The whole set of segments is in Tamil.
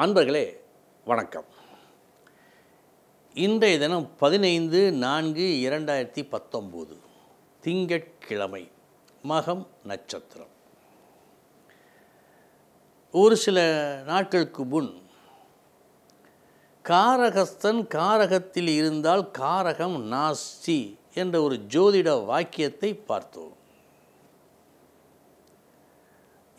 அன்பர்களே வணக்கம். இன்றைய தினம் பதினைந்து நான்கு இரண்டாயிரத்தி பத்தொம்போது திங்கட்கிழமை மகம் நட்சத்திரம். ஒரு சில நாட்களுக்கு முன் காரகஸ்தன் காரகத்தில் இருந்தால் காரகம் நாஸ்தி என்ற ஒரு ஜோதிட வாக்கியத்தை பார்த்தோம்.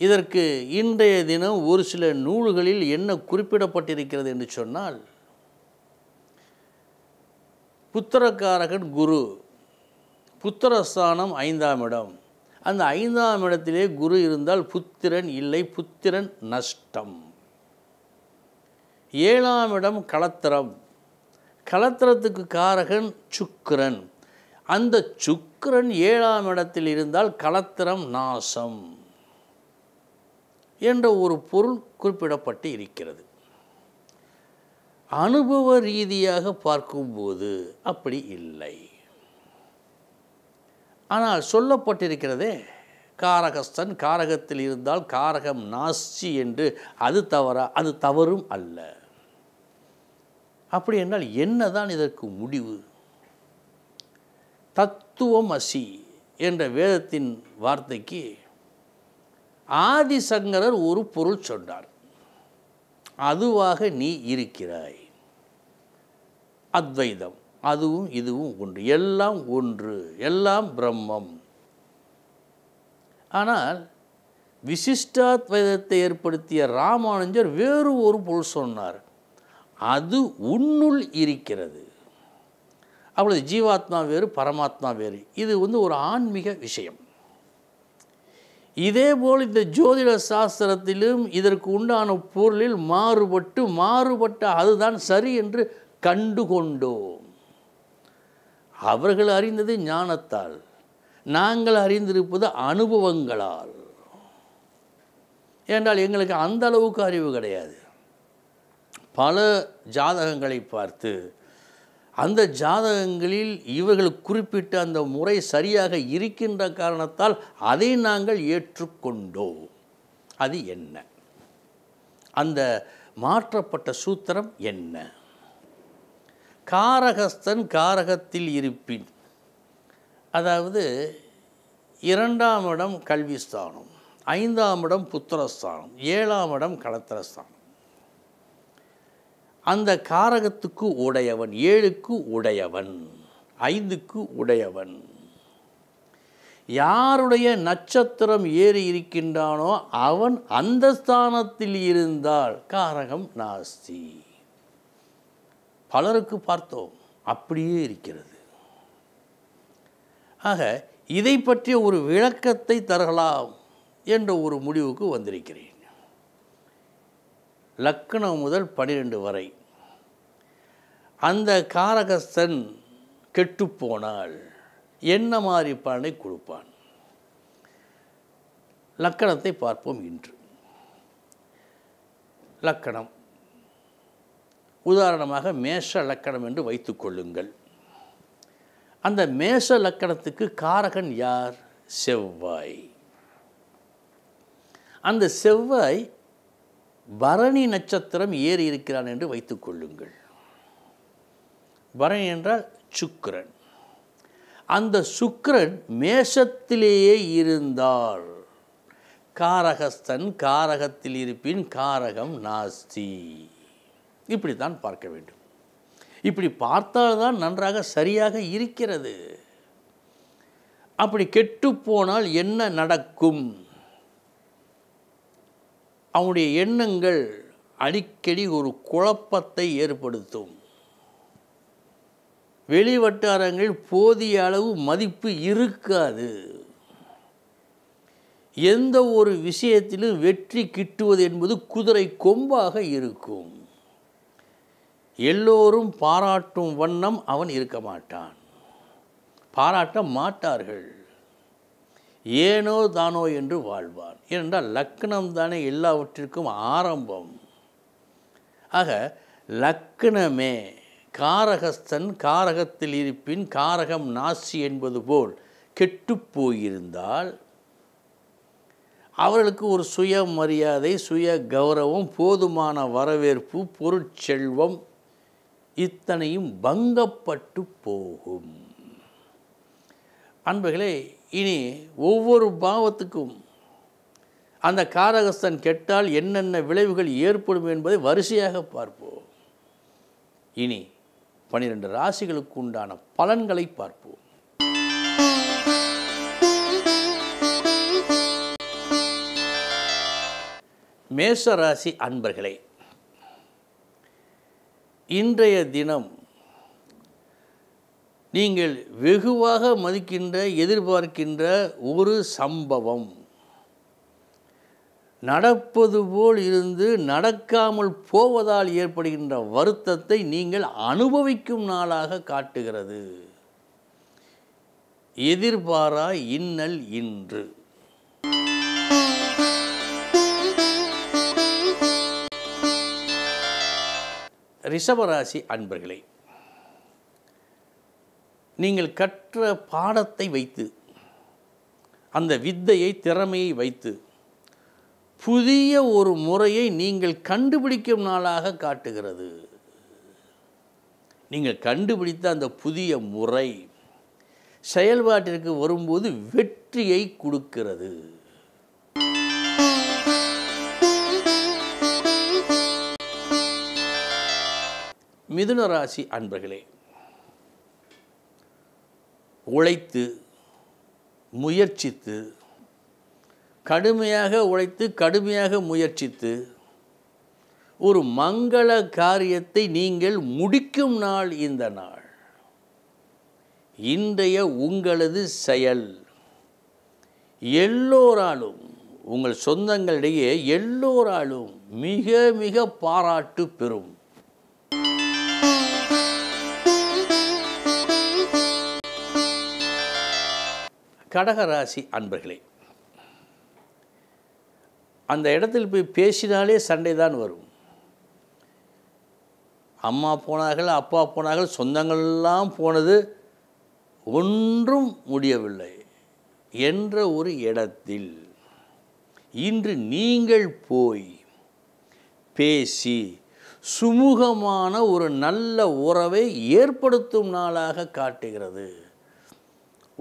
இதற்கு இன்றைய தினம் ஒரு சில நூல்களில் என்ன குறிப்பிடப்பட்டிருக்கிறது என்று சொன்னால் புத்திரக்காரகன் குரு புத்திரஸ்தானம் ஐந்தாம் இடம். அந்த ஐந்தாம் இடத்திலே குரு இருந்தால் புத்திரன் இல்லை புத்திரன் நஷ்டம். ஏழாம் இடம் களத்திரம் களத்திரத்துக்கு காரகன் சுக்கிரன். அந்த சுக்கிரன் ஏழாம் இடத்தில் இருந்தால் களத்திரம் நாசம். என்ற ஒரு பொருள் குறிப்பிடப்பட்டு இருக்கிறது. அனுபவ ரீதியாக பார்க்கும்போது அப்படி இல்லை. ஆனால் சொல்லப்பட்டிருக்கிறதே காரகஸ்தன் காரகத்தில் இருந்தால் காரகம் நாசி என்று அது தவறா அது தவறும் அல்ல. அப்படி என்றால் என்னதான் இதற்கு முடிவு? தத்துவம் அசி என்ற வேதத்தின் வார்த்தைக்கு ஆதிசங்கரர் ஒரு பொருள் சொன்னார். அதுவாக நீ இருக்கிறாய். அத்வைதம். அதுவும் இதுவும் ஒன்று. எல்லாம் ஒன்று. எல்லாம் பிரம்மம். ஆனால் விசிஷ்டாத்வைதத்தை ஏற்படுத்திய ராமானுஜர் வேறு ஒரு பொருள் சொன்னார். அது உன்னுள் இருக்கிறது. அவ்வளவு ஜீவாத்மா வேறு பரமாத்மா வேறு. இது வந்து ஒரு ஆன்மீக விஷயம். இதேபோல் இந்த ஜோதிட சாஸ்திரத்திலும் இதற்கு உண்டான பொருளில் மாறுபட்டு மாறுபட்ட அதுதான் சரி என்று கண்டுகொண்டோம் அவர்கள் அறிந்தது ஞானத்தால் நாங்கள் அறிந்திருப்பது அனுபவங்களால். ஏனென்றால் எங்களுக்கு அந்த அளவுக்கு அறிவு கிடையாது. பல ஜாதகங்களை பார்த்து அந்த ஜாதகங்களில் இவர்கள் குறிப்பிட்ட அந்த முறை சரியாக இருக்கின்ற காரணத்தால் அதை நாங்கள் ஏற்றுக்கொண்டோம். அது என்ன? அந்த மாற்றப்பட்ட சூத்திரம் என்ன? காரகஸ்தன் காரகத்தில் இருப்பின் அதாவது இரண்டாம் இடம் கல்விஸ்தானம் ஐந்தாம் இடம் புத்திரஸ்தானம் ஏழாம் இடம் கலத்திரஸ்தானம். அந்த காரகத்துக்கு உடையவன் ஏழுக்கு உடையவன் ஐந்துக்கு உடையவன். யாருடைய நட்சத்திரம் ஏறி இருக்கின்றானோ அவன் அந்த ஸ்தானத்தில் இருந்தால் காரகம் நாஸ்தி. பலருக்கு பார்த்தோம் அப்படியே இருக்கிறது. ஆக இதை பற்றிய ஒரு விளக்கத்தை தரலாம் என்ற ஒரு முடிவுக்கு வந்திருக்கிறேன். லக்னம் முதல் பனிரெண்டு வரை. அந்த காரகஸ்தன் கெட்டுப்போனால் என்ன மாதிரி பலனை கொடுப்பான்? லக்கணத்தை பார்ப்போம் இன்று. லக்கணம். உதாரணமாக மேஷ லக்கணம் என்று வைத்துக்கொள்ளுங்கள் அந்த மேஷ லக்கணத்துக்கு காரகன் யார்? செவ்வாய். அந்த செவ்வாய் பரணி நட்சத்திரம் ஏறி இருக்கிறான் என்று வைத்துக்கொள்ளுங்கள் பரணி என்றால் சுக்கரன். அந்த சுக்கரன் மேஷத்திலேயே இருந்தால் காரகஸ்தன் காரகத்தில் இருப்பின் காரகம் நாஸ்தி. இப்படித்தான் பார்க்க வேண்டும். இப்படி பார்த்தால்தான் நன்றாக சரியாக இருக்கிறது. அப்படி கெட்டுப்போனால் என்ன நடக்கும்? அவனுடைய எண்ணங்கள் அடிக்கடி ஒரு குழப்பத்தை ஏற்படுத்தும். வெளி வட்டாரங்களில் போதிய அளவு மதிப்பு இருக்காது. எந்த ஒரு விஷயத்திலும் வெற்றி கிட்டுவது என்பது குதிரை கொம்பாக இருக்கும். எல்லோரும் பாராட்டும் வண்ணம் அவன் இருக்க மாட்டான். பாராட்ட மாட்டார்கள். ஏனோ தானோ என்று வாழ்வான். ஏனென்றால் லக்னம் தானே எல்லாவற்றிற்கும் ஆரம்பம். ஆக லக்னமே காரகஸ்தன் காரகத்தில் இருப்பின் காரகம் நாசி என்பது போல் கெட்டுப்போயிருந்தால் அவர்களுக்கு ஒரு சுய மரியாதை சுய கௌரவம் போதுமான வரவேற்பு பொருட்செல்வம் இத்தனையும் பங்கப்பட்டு போகும். அன்பர்களே இனி ஒவ்வொரு பாவத்துக்கும் அந்த காரகஸ்தன் கெட்டால் என்னென்ன விளைவுகள் ஏற்படும் என்பதை வரிசையாக பார்ப்போம். இனி பனிரெண்டு ராசிகளுக்கு உண்டான பலன்களை பார்ப்போம். மேசராசி அன்பர்களே இன்றைய தினம் நீங்கள் வெகுவாக மதிக்கின்ற எதிர்பார்க்கின்ற ஒரு சம்பவம். நடப்பது போல் இருந்து நடக்காமல் போவதால் ஏற்படுகின்ற வருத்தத்தை நீங்கள் அனுபவிக்கும் நாளாக காட்டுகிறது. எதிர்பாரா இன்னல் இன்று. ரிஷபராசி அன்பர்களே நீங்கள் கற்ற பாடத்தை வைத்து அந்த வித்தையை திறமையை வைத்து புதிய ஒரு முறையை நீங்கள் கண்டுபிடிக்கும் நாளாக காட்டுகிறது. நீங்கள் கண்டுபிடித்த அந்த புதிய முறை செயல்பாட்டிற்கு வரும்போது வெற்றியை கொடுக்கிறது. மிதுன ராசி அன்பர்களே உழைத்து முயற்சித்து கடுமையாக உழைத்து கடுமையாக முயற்சித்து ஒரு மங்கள காரியத்தை நீங்கள் முடிக்கும் நாள் இந்த நாள். இன்றைய உங்களது செயல். எல்லோராலும் உங்கள் சொந்தங்களிடையே எல்லோராலும் மிக மிக பாராட்டு பெறும். கடகராசி அன்பர்களே அந்த இடத்தில் போய் பேசினாலே சண்டை தான் வரும். அம்மா போனார்கள் அப்பா போனார்கள் சொந்தங்கள்லாம் போனது ஒன்றும் முடியவில்லை என்ற ஒரு இடத்தில். இன்று நீங்கள் போய் பேசி சுமூகமான ஒரு நல்ல உறவை ஏற்படுத்தும் நாளாக காட்டுகிறது.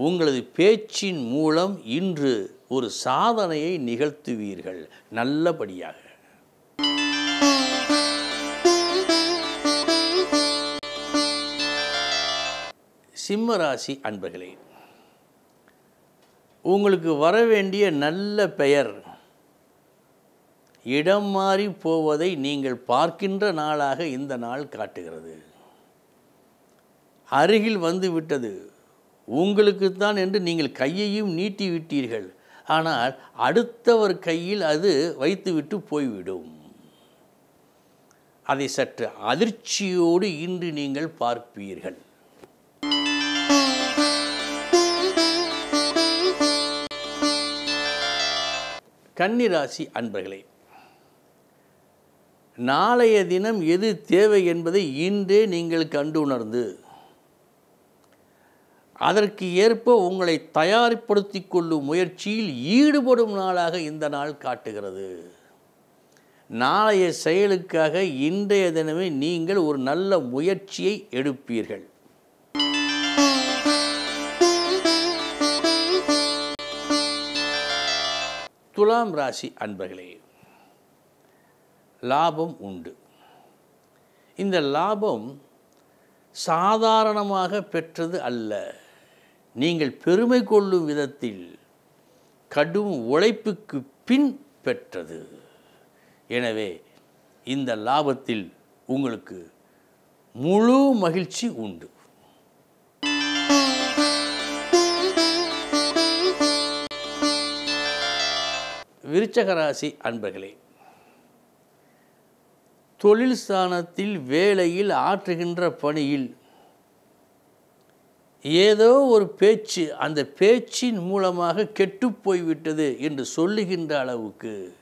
உங்களது பேச்சின் மூலம் இன்று ஒரு சாதனையை நிகழ்த்துவீர்கள். நல்லபடியாக. சிம்மராசி அன்பர்களே உங்களுக்கு வர வேண்டிய நல்ல பெயர் இடம் மாறி போவதை நீங்கள் பார்க்கின்ற நாளாக இந்த நாள் காட்டுகிறது. அருகில் வந்து விட்டது. உங்களுக்குத்தான் என்று நீங்கள் கையையும் நீட்டி விட்டீர்கள் ஆனால் அடுத்தவர் கையில் அது வைத்துவிட்டு போய்விடும். அதை சற்று அதிர்ச்சியோடு இன்று நீங்கள் பார்ப்பீர்கள். கன்னிராசி அன்பர்களே நாளைய தினம் எது தேவை என்பதை இன்றே நீங்கள் கண்டுணர்ந்து அதற்கு ஏற்ப உங்களை தயார்படுத்தி கொள்ளும் முயற்சியில் ஈடுபடும் நாளாக இந்த நாள் காட்டுகிறது. நாளைய செயலுக்காக இன்றைய தினமே நீங்கள் ஒரு நல்ல முயற்சியை எடுப்பீர்கள். துலாம் ராசி அன்பர்களே லாபம் உண்டு. இந்த லாபம் சாதாரணமாக பெற்றது அல்ல. நீங்கள் பெருமை கொள்ளும் விதத்தில் கடும் உழைப்புக்கு பின் பெற்றது. எனவே இந்த லாபத்தில் உங்களுக்கு முழு மகிழ்ச்சி உண்டு. விருச்சகராசி அன்பர்களே தொழில் ஸ்தானத்தில் வேலையில் ஆற்றுகின்ற பணியில் ஏதோ ஒரு பேச்சு அந்த பேச்சின் மூலமாக கெட்டு போய்விட்டது என்று சொல்லுகின்ற அளவுக்கு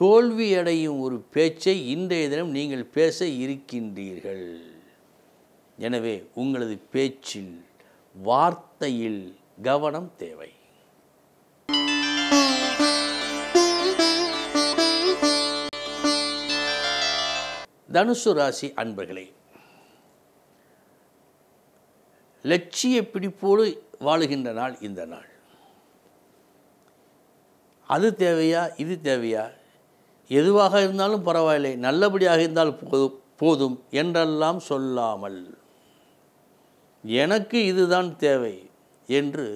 தோல்வியடையும் ஒரு பேச்சை இன்றைய தினம் நீங்கள் பேச இருக்கின்றீர்கள். எனவே உங்களது பேச்சில் வார்த்தையில் கவனம் தேவை. தனுசு ராசி அன்பர்களே லட்சிய பிடிப்போடு வாழுகின்ற நாள் இந்த நாள். அது தேவையா இது தேவையா? எதுவாக இருந்தாலும் பரவாயில்லை நல்லபடியாக இருந்தால் போதும் போதும் என்றெல்லாம் சொல்லாமல். எனக்கு இதுதான் தேவை என்று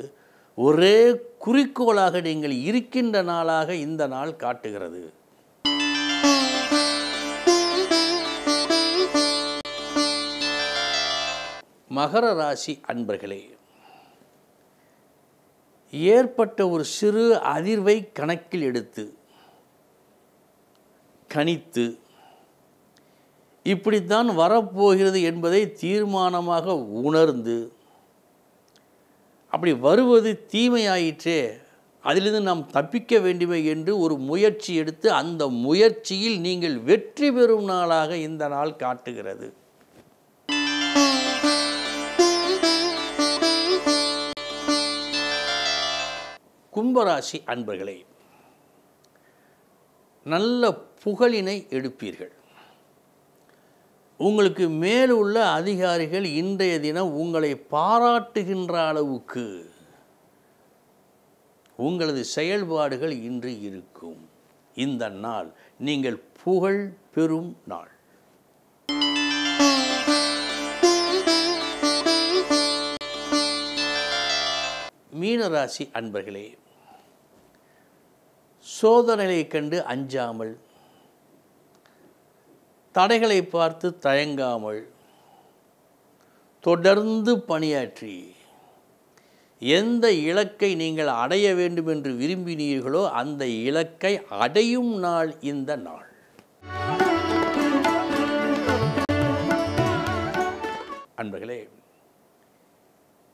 ஒரே குறிக்கோளாக நீங்கள் இருக்கின்ற நாளாக இந்த நாள் காட்டுகிறது. மகர ராசி அன்பர்களே ஏற்பட்ட ஒரு சிறு அதிர்வை கணக்கில் எடுத்து கணித்து இப்படித்தான் வரப்போகிறது என்பதை தீர்மானமாக உணர்ந்து அப்படி வருவது தீமையாயிற்றே அதிலிருந்து நாம் தப்பிக்க வேண்டுமே என்று ஒரு முயற்சி எடுத்து அந்த முயற்சியில் நீங்கள் வெற்றி பெறும் நாளாக இந்த நாள் காட்டுகிறது. கும்பராசி அன்பர்களே நல்ல புகழினை எடுப்பீர்கள். உங்களுக்கு மேலுள்ள அதிகாரிகள் இன்றைய தினம் உங்களை பாராட்டுகின்ற அளவுக்கு உங்களது செயல்பாடுகள் இன்று இருக்கும். இந்த நாள் நீங்கள் புகழ் பெறும் நாள். மீனராசி அன்பர்களே சோதனைகளை கண்டு அஞ்சாமல் தடைகளை பார்த்து தயங்காமல் தொடர்ந்து பணியாற்றி எந்த இலக்கை நீங்கள் அடைய வேண்டும் என்று விரும்பினீர்களோ அந்த இலக்கை அடையும் நாள் இந்த நாள். அன்பர்களே